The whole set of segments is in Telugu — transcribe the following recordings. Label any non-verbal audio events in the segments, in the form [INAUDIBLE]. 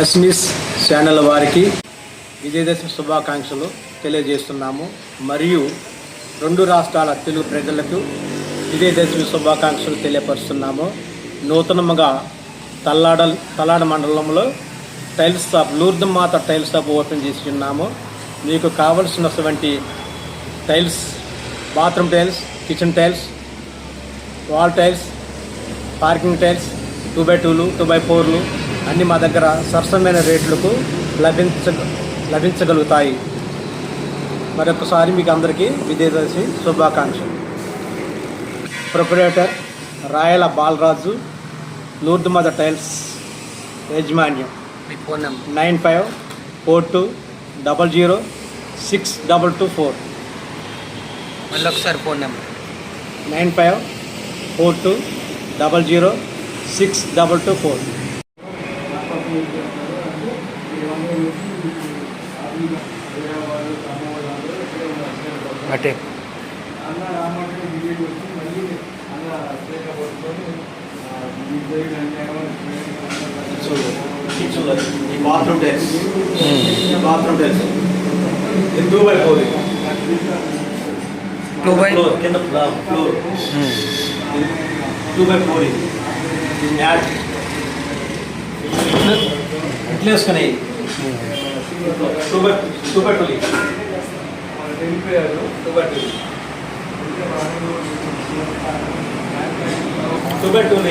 ఎస్మిస్ ఛానల్ వారికి విజయదశమి శుభాకాంక్షలు తెలియజేస్తున్నాము. మరియు రెండు రాష్ట్రాల తెలుగు ప్రజలకు విజయదశమి శుభాకాంక్షలు తెలియపరుస్తున్నాము. నూతనముగా తల్లాడ తల్లాడ మండలంలో టైల్స్ షాప్ లూర్ద మాత టైల్స్ షాప్ ఓపెన్ చేసి ఉన్నాము. మీకు కావలసినటువంటి tiles bathroom tiles kitchen tiles wall tiles parking tiles two by tool two by ఫోర్లు అన్నీ మా దగ్గర సరసమైన రేట్లకు లభించ లభించగలుగుతాయి. మరొకసారి మీకు అందరికీ విజయదశమి శుభాకాంక్షలు. Proprietor Rayala Balaraju లూర్ద్ Matha tiles యజమాన్యం. Phone number. Nine five four two double zero six double two four. మళ్ళీ ఒకసారి phone number. Nine five four two double zero six double two four. అటే? ఈ బాత్రూమ్ టైల్స్ బాత్రూమ్ టైల్స్ ఇది two by four two by floor కింద ఫ్లోర్ టూ బై ఫోర్ ఇది యాడ్. ఎట్లా super super by two by two two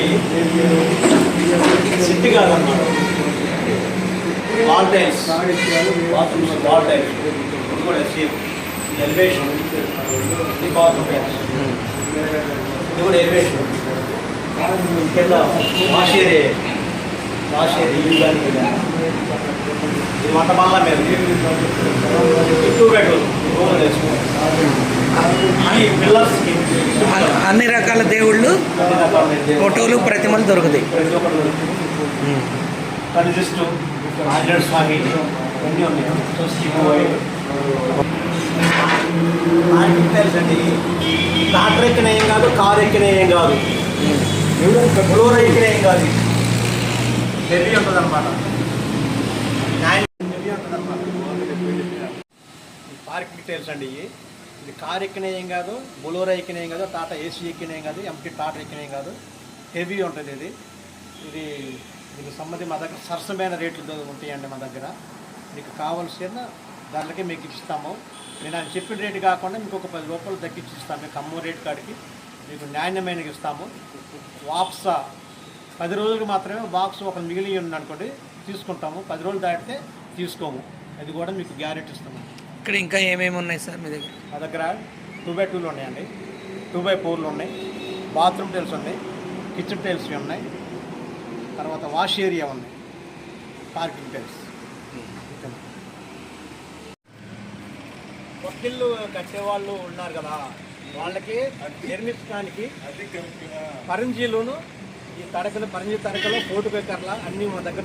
by కాదన్నమాట. Wall tiles. Bathrooms wall tiles. ఇది కూడా సేమ్. ఎలివేషన్. ఇది బాత్రూమ్ టైల్స్. ఇది కూడా ఎలివేషన్. కింద వాష్ ఏరియా వంట అని పిల్లర్స్కి అన్ని- రకాల దేవుళ్ళు ఫోటోలు ప్రతిమలు దొరుకుతాయి. ప్రతి ఒక్కరు కనిపిస్తూ ఆంజనేయ స్వామి అన్నీ ఉన్నాయి. చూసి నాకు తెలుసండి ట్రాక్టర్ ఎక్కిన ఏం కాదు కారు ఎక్కిన ఏం కాదు. ఫ్లోర్ ఎక్కిన ఏం కాదు. హెవీ ఉంటుంది అనమాట హెవీ ఉంటుంది అనమాట పార్కింగ్ టైల్స్ అండి ఇవి. ఇది కార్ ఎక్కిన ఏం కాదు బొలోరా ఎక్కిన ఏం కాదు టాటా ఏసీ ఎక్కిన కాదు ఎంటీ టాటా ఎక్కిన కాదు. హెవీ ఉంటుంది ఇది. ఇది దీనికి సంబంధించి మా దగ్గర సరసమైన రేట్లు ఉంటాయండి మా దగ్గర. మీకు కావాల్సిన ధరలకి మీకు ఇస్తాము నేను ఆయన చెప్పిన రేటు కాకుండా మీకు ఒక పది రూపాయలు తగ్గించి ఇస్తాము మీకు అమ్మో రేటు కాడికి మీకు నాణ్యమైనవి ఇస్తాము. వాప్సా పది రోజులకు మాత్రమే బాక్స్ ఒక మిగిలి ఉంది అనుకోండి తీసుకుంటాము. పది రోజులు దాటితే తీసుకోము. అది కూడా మీకు గ్యారెంటీ ఇస్తాము ఇక్కడ ఇంకా ఏమేమి ఉన్నాయి సార్ మీ దగ్గర? మా దగ్గర టూ బై టూలు ఉన్నాయండి. టూ బై ఫోర్లు ఉన్నాయి. బాత్రూమ్ టైల్స్ ఉన్నాయి. కిచెన్ టైల్స్ ఉన్నాయి. తర్వాత వాష్ ఏరియా ఉన్నాయి పార్కింగ్ టైల్స్ కొత్తిల్లు కట్టేవాళ్ళు ఉన్నారు కదా వాళ్ళకి నిర్మించడానికి పరంజీలోను ఈ తడకలు పరంజీ తడకలు ఫోటో పేకర్ల అన్నీ మా దగ్గర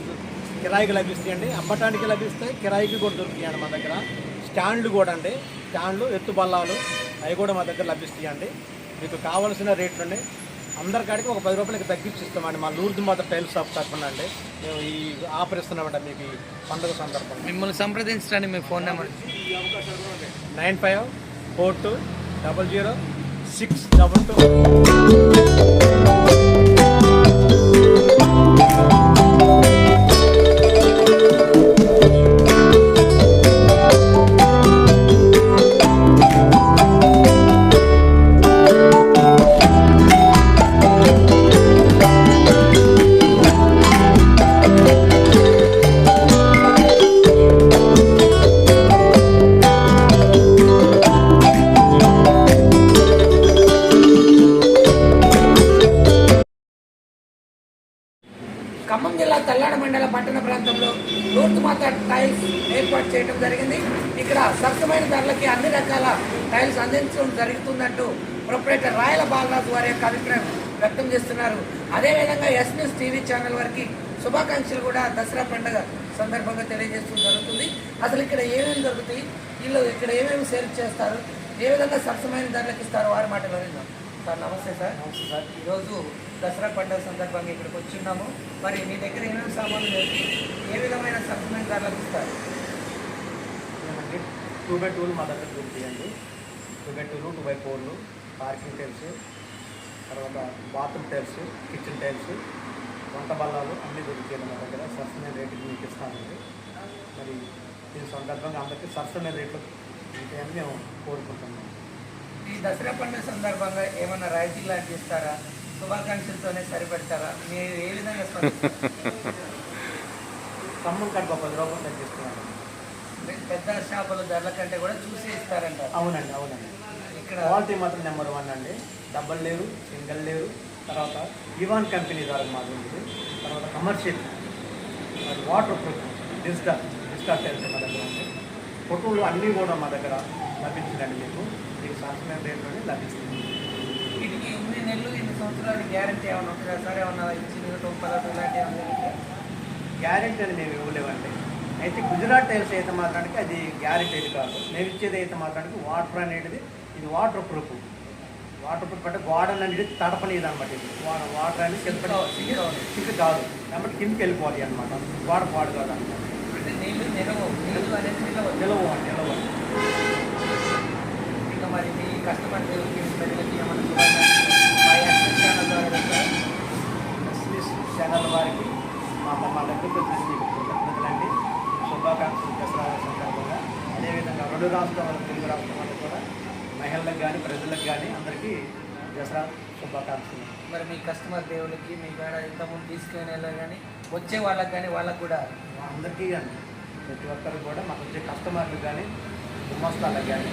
కిరాయికి లభిస్తాయండి. అమ్మటానికి లభిస్తాయి కిరాయికి కూడా దొరుకుతాయండి మా దగ్గర. స్టాండ్లు కూడా అండి. స్టాండ్లు ఎత్తు బల్లాలు అవి కూడా మా దగ్గర లభిస్తాయండి. మీకు కావాల్సిన రేట్లు అండి. అందరికాడికి ఒక పది రూపాయలకి తగ్గించి ఇస్తామండి మా లూర్దు మాత్రం టైల్ షాప్ తరఫున అండి. మేము ఈ ఆఫర్ ఇస్తున్నామంట మీకు ఈ పండుగ సందర్భంగా. మిమ్మల్ని సంప్రదించడానికి మీ phone number. Nine five four two double zero six double two. ఏర్పాటు చేయడం జరిగింది. ఇక్కడ సరసమైన ధరలకి అన్ని రకాల టైల్స్ అందించడం జరుగుతుందంటూ ప్రొపరేటర్ రాయల బాలరాజు వారి యొక్క అభిప్రాయం వ్యక్తం చేస్తున్నారు. అదేవిధంగా ఎస్ఎస్ టీవీ ఛానల్ వారికి శుభాకాంక్షలు కూడా దసరా పండుగ సందర్భంగా తెలియజేస్తూ జరుగుతుంది. అసలు ఇక్కడ ఏమేమి దొరుకుతాయి? వీళ్ళు ఇక్కడ ఏమేమి సేల్ చేస్తారు? ఏ విధంగా సరసమైన ధరలకు ఇస్తారు? వారి మాటలో విందాం. సార్ నమస్తే సార్. నమస్తే సార్. ఈరోజు దసరా పండుగ సందర్భంగా ఇక్కడికి వచ్చున్నాము మరి మీ దగ్గర ఏమేమి సామాన్లు ఏ విధమైన సరసమైన ధరలకు ఇస్తారు? టూ బై టూలు మా దగ్గర దొరుకుతాయండి టూ బై టూలు టూ బై ఫోర్లు పార్కింగ్ టైల్స్ తర్వాత బాత్రూమ్ టైల్స్ కిచెన్ టైల్స్ వంట బల్లాలు అన్నీ దొరుకుతాయి మా దగ్గర. సరసమైన రేటుకి మీకు ఇస్తామండి మరి దీని సందర్భంగా అందరికీ సరసమైన రేట్లు ఉంటాయని మేము కోరుకుంటున్నాం. ఈ దసరా పండుగ సందర్భంగా ఏమన్నా రాయితీలు లాంటి ఇస్తారా? శుభాకాంక్షలతోనే సరిపెడతారా? మీరు ఏ విధంగా? ఖమ్మం [LAUGHS] కడుపు పది రూపాయలు తగ్గిస్తున్నాను పెద్ద షాపుల ధరల కంటే కూడా చూసి ఇస్తారంట. అవునండి అవునండి. ఇక్కడ క్వాలిటీ మాత్రం నెంబర్ వన్ అండి. డబల్ లేరు సింగిల్ లేరు తర్వాత ఇవాన్ కంపెనీ ద్వారా మాది ఉంది తర్వాత కమర్షియల్ మరి waterproof digital digital tiles మా దగ్గర ఉంది. ఫోటోలు అన్నీ కూడా మా దగ్గర లభించిందండి మీకు. మీకు సాధ్యమైన రేట్లోనే లభిస్తుంది. వీటికి ఇన్ని నెలలు ఇన్ని సంవత్సరాలు గ్యారంటీ ఏమైనా ఉంటుందా? సార్ ఏమన్నా ఇచ్చిన టొంపలతో ఇలాంటి ఏమన్నా గ్యారెంటీ అని మేము ఇవ్వలేమండి. అయితే గుజరాత్ టైల్స్ అయితే మాత్రానికి అది గ్యారెంటీ కాదు. మేము ఇచ్చేది అయితే మాత్రానికి వాటర్ అనేది ఇది వాటర్ ప్రూఫ్. వాటర్ ప్రూఫ్ అంటే గోడలు అనేది తడపనిది అనమాట ఇది వాటర్ అనేది కింద. కింద కాదు. కాబట్టి కిందకి వెళ్ళిపోవాలి అనమాట గోడ పాడు కాదు అనమాట నిలవు నిలవు. ఇంకా మరి మీ కస్టమర్ ఛానల్ వారికి మా మా దగ్గరకు కృతజ్ఞతలండి శుభాకాంక్షలు దసరా సందర్భంగా. అదేవిధంగా రెండు రాష్ట్రాల తెలుగు రాష్ట్రం వాళ్ళకి కూడా మహిళలకు కానీ ప్రజలకు కానీ అందరికీ దసరా శుభాకాంక్షలు. మరి మీ కస్టమర్ దేవుడికి మీ కాడ ఇంతకుముందు తీసుకునే కానీ వచ్చే వాళ్ళకి కానీ వాళ్ళకు కూడా. అందరికీ కానీ ప్రతి ఒక్కరు కూడా మాకు వచ్చే కస్టమర్లకు కానీ గుమస్తాలకు కానీ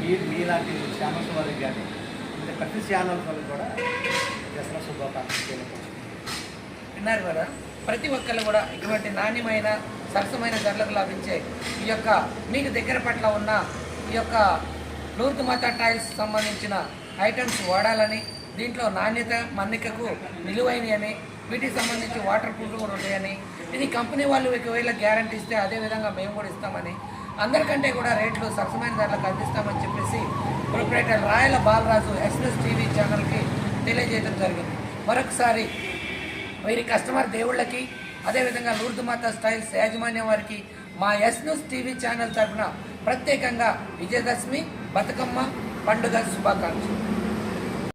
మీ మీలాంటి ఛానల్స్ వాళ్ళకి కానీ ఇంకా ప్రతి ఛానల్స్ వాళ్ళకి కూడా దసరా శుభాకాంక్షలు. విన్నారు కదా? ప్రతి ఒక్కరు కూడా ఇటువంటి నాణ్యమైన సరసమైన ధరలకు లభించే ఈ యొక్క మీకు దగ్గర పట్ల ఉన్న ఈ యొక్క లూర్దు మత టైల్స్ సంబంధించిన ఐటమ్స్ వాడాలని దీంట్లో నాణ్యత మన్నికకు నిలువైనవి అని వీటికి సంబంధించి వాటర్ ప్రూఫ్ కూడా ఉంటాయని ఇది కంపెనీ వాళ్ళు ఒకవేళ గ్యారంటీ ఇస్తే అదే విధంగా మేము కూడా ఇస్తామని అందరికంటే కూడా రేట్లు సరసమైన ధరలకు అందిస్తామని చెప్పేసి proprietor Rayala Balaraju SS TV ఛానల్కి తెలియజేయడం జరిగింది. మరొకసారి వీరి కస్టమర్ దేవుళ్ళకి అదేవిధంగా లూర్దుమాత స్టైల్స్ యాజమాన్యం వారికి మా ఎస్ న్యూస్ టీవీ ఛానల్ తరఫున ప్రత్యేకంగా విజయదశమి బతుకమ్మ పండుగ శుభాకాంక్షలు.